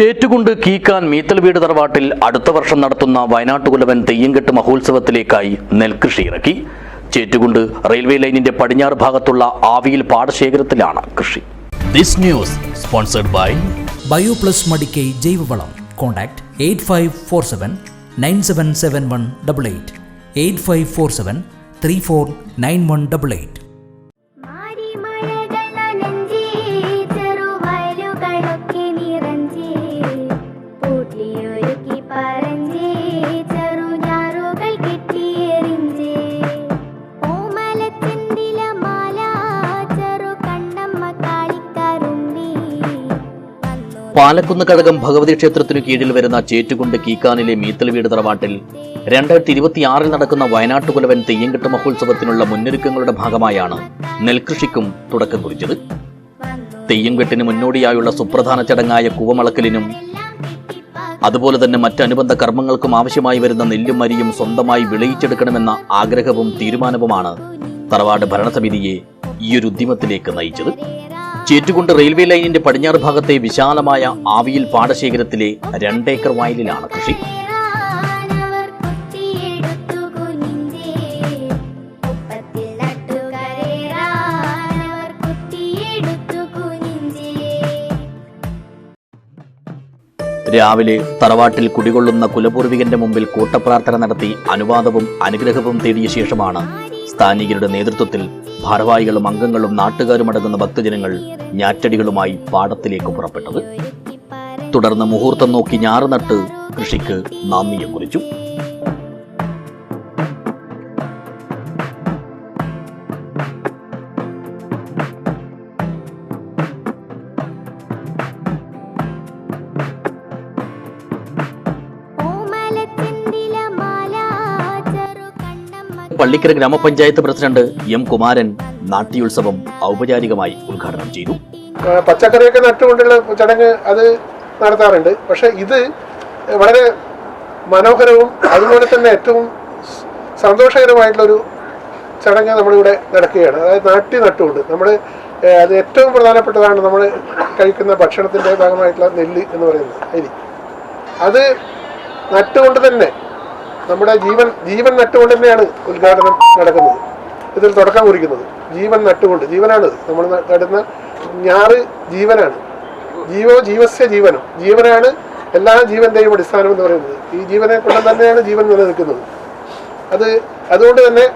ചേറ്റുകുണ്ട് കീക്കാൻ മീത്തൽ വീട് തറവാട്ടിൽ അടുത്ത വർഷം നടത്തുന്ന വയനാട്ടുകുലവൻ തെയ്യംകെട്ട് മഹോത്സവത്തിലേക്കായി നെൽകൃഷി ഇറക്കി. ചേറ്റുകുണ്ട് റെയിൽവേ ലൈനിന്റെ പടിഞ്ഞാറ് ഭാഗത്തുള്ള ആവിയിൽ പാടശേഖരത്തിലാണ് കൃഷി. This news sponsored by bio plus Madikkai ജൈവവളം. Contact eight five four seven nine seven seven one double eight. Eight five four seven three four nine one double eight. Palakkunnu Kazhakam Bhagavathi ക്ഷേത്രത്തിനു കീഴിൽ വരുന്ന ചേറ്റുകുണ്ട് കീക്കാനിലെ മീത്തൽ വീട് തറവാട്ടിൽ രണ്ടായിരത്തി ഇരുപത്തിയാറിൽ നടക്കുന്ന വയനാട്ടുകുലവൻ തെയ്യംകെട്ട് മഹോത്സവത്തിനുള്ള മുന്നൊരുക്കങ്ങളുടെ ഭാഗമായാണ് നെൽകൃഷിക്കും തുടക്കം കുറിച്ചത്. തെയ്യംകെട്ടിന് മുന്നോടിയായുള്ള സുപ്രധാന ചടങ്ങായ കൂവമളക്കലിനും അതുപോലെ തന്നെ മറ്റ് അനുബന്ധ കർമ്മങ്ങൾക്കും ആവശ്യമായി വരുന്ന നെല്ലും മരിയും സ്വന്തമായി വിളയിച്ചെടുക്കണമെന്ന ആഗ്രഹവും തീരുമാനവുമാണ് തറവാട് ഭരണസമിതിയെ ഈയൊരു ഉദ്യമത്തിലേക്ക് നയിച്ചത്. ചേറ്റുകുണ്ട് റെയിൽവേ ലൈനിന്റെ പടിഞ്ഞാറ് ഭാഗത്തെ വിശാലമായ ആവിയിൽ പാടശേഖരത്തിലെ രണ്ടേക്കർ വയലിലാണ് കൃഷി. രാവിലെ തറവാട്ടിൽ കുടികൊള്ളുന്ന കുലപൂർവികന്റെ മുമ്പിൽ കൂട്ടപ്രാർത്ഥന നടത്തി അനുവാദവും അനുഗ്രഹവും തേടിയ ശേഷമാണ് സ്ഥാനികരുടെ നേതൃത്വത്തിൽ ഭാരവാഹികളും അംഗങ്ങളും നാട്ടുകാരും അടങ്ങുന്ന ഭക്തജനങ്ങൾ ഞാറ്റടികളുമായി പാടത്തിലേക്ക് പുറപ്പെട്ടത്. തുടർന്ന് മുഹൂർത്തം നോക്കി ഞാറ് നട്ട് കൃഷിക്ക് നാന്ദിയെ കുറിച്ചു. പള്ളിക്കര ഗ്രാമപഞ്ചായത്ത് പ്രസിഡന്റ് എം കുമാരൻ നാട്യോത്സവം ഔപചാരികമായി ഉദ്ഘാടനം ചെയ്തു. പച്ചക്കറിയൊക്കെ നട്ടുകൊണ്ടുള്ള ചടങ്ങ് അത് നടത്താറുണ്ട്. പക്ഷെ ഇത് വളരെ മനോഹരവും അതുപോലെ തന്നെ ഏറ്റവും സന്തോഷകരമായിട്ടുള്ളൊരു ചടങ്ങ് നമ്മളിവിടെ നടക്കുകയാണ്. അതായത് നാട്ടി നട്ടുകൊണ്ട്. നമ്മൾ അത് ഏറ്റവും പ്രധാനപ്പെട്ടതാണ് നമ്മൾ കഴിക്കുന്ന ഭക്ഷണത്തിന്റെ ഭാഗമായിട്ടുള്ള നെല്ല് എന്ന് പറയുന്നത്. അരി. അത് നട്ടുകൊണ്ട് തന്നെ നമ്മുടെ ജീവൻ ജീവൻ നട്ടുകൊണ്ട് തന്നെയാണ് ഉദ്ഘാടനം നടക്കുന്നത്. ഇതിൽ തുടക്കം കുറിക്കുന്നത്. ജീവൻ നട്ടുകൊണ്ട്. ജീവനാണ് നമ്മൾ നടുന്ന ഞാറ് ജീവനാണ്. ജീവോ ജീവസ്യ ജീവനം. ജീവനാണ് എല്ലാ ജീവന്റെയും അടിസ്ഥാനം എന്ന് പറയുന്നത്. ഈ ജീവനെ കൊണ്ട് തന്നെയാണ് ജീവൻ നിലനിൽക്കുന്നത്. അത് അതുകൊണ്ട് തന്നെ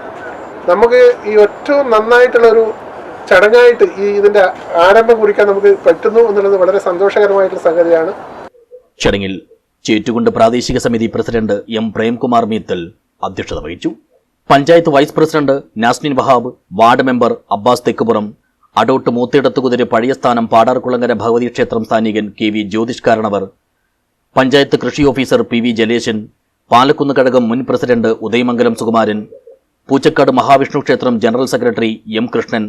നമുക്ക് ഈ ഏറ്റവും നന്നായിട്ടുള്ള ഒരു ചടങ്ങായിട്ട് ഈ ഇതിന്റെ ആരംഭം കുറിക്കാൻ നമുക്ക് പറ്റുന്നു എന്നുള്ളത് വളരെ സന്തോഷകരമായിട്ടുള്ള സംഗതിയാണ്. ചടങ്ങിൽ ചേറ്റുകുണ്ട് പ്രാദേശിക സമിതി പ്രസിഡന്റ് എം പ്രേംകുമാർ മീത്തൽ അധ്യക്ഷത വഹിച്ചു. Panchayat vice president Nasnin Wahab ward member Abbas Thekkupuram Adottu മൂത്തിടത്തുകുതിര് പഴയ സ്ഥാനം പാടാർകുളങ്ങര ഭഗവതി ക്ഷേത്രം സ്ഥാനികൻ കെ വി ജ്യോതിഷ് കാരണവർ പഞ്ചായത്ത് കൃഷി officer P V Jaleshan Palakkunnu Kazhakam മുൻ പ്രസിഡന്റ് ഉദയമംഗലം സുകുമാരൻ പൂച്ചക്കാട് മഹാവിഷ്ണു ക്ഷേത്രം general secretary M Krishnan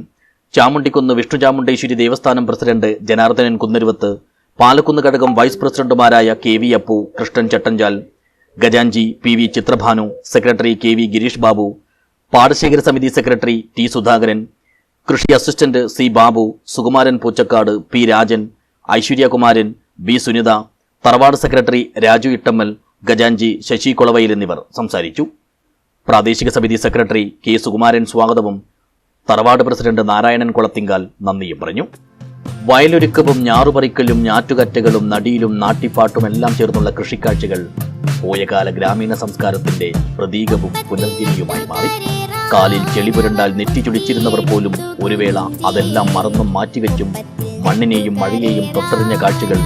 Chamundikkunnu Vishnu Chamundeswari ദേവസ്ഥാനം president Janardhanan Kunnaruvath Palakkunnu ഘടകം വൈസ് പ്രസിഡന്റുമാരായ K V Appu Krishnan Chattanchal ഗജാഞ്ചി P V Chitrabhanu secretary K V Girish Babu പാടശേഖര സമിതി സെക്രട്ടറി ടി സുധാകരൻ കൃഷി assistant C Babu Sukumaran Poochakkad P Rajan Aishwaryakumaran B Sunitha തറവാട് secretary Raju Ittammal ഗജാഞ്ചി ശശി കൊളവയിൽ എന്നിവർ സംസാരിച്ചു. പ്രാദേശിക സമിതി സെക്രട്ടറി കെ സുകുമാരൻ സ്വാഗതവും തറവാട് പ്രസിഡന്റ് നാരായണൻ കുളത്തിങ്കാൽ നന്ദിയും പറഞ്ഞു. വയലൊരുക്കവും ഞാറുപറിക്കലും ഞാറ്റുകറ്റകളും നടിയിലും നാട്ടിപ്പാട്ടും എല്ലാം ചേർന്നുള്ള കൃഷിക്കാഴ്ചകൾ പോയകാല ഗ്രാമീണ സംസ്കാരത്തിന്റെ പ്രതീകവും പുനർഗിരിയുമായി മാറി. കാലിൽ ചെളി പുരണ്ടാൽ പോലും ഒരു വേള അതെല്ലാം മറന്നും മാറ്റിവെച്ചും മണ്ണിനെയും മഴയെയും തൊട്ടറിഞ്ഞ കാഴ്ചകൾ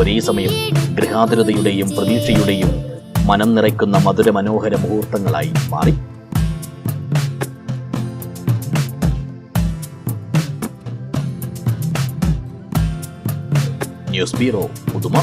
ഒരേ സമയം ഗൃഹാതുരതയുടെയും പ്രതീക്ഷയുടെയും മനം നിറയ്ക്കുന്ന മധുര മനോഹര മുഹൂർത്തങ്ങളായി മാറി. ന്യൂസ് ബ്യൂറോ പുതുമ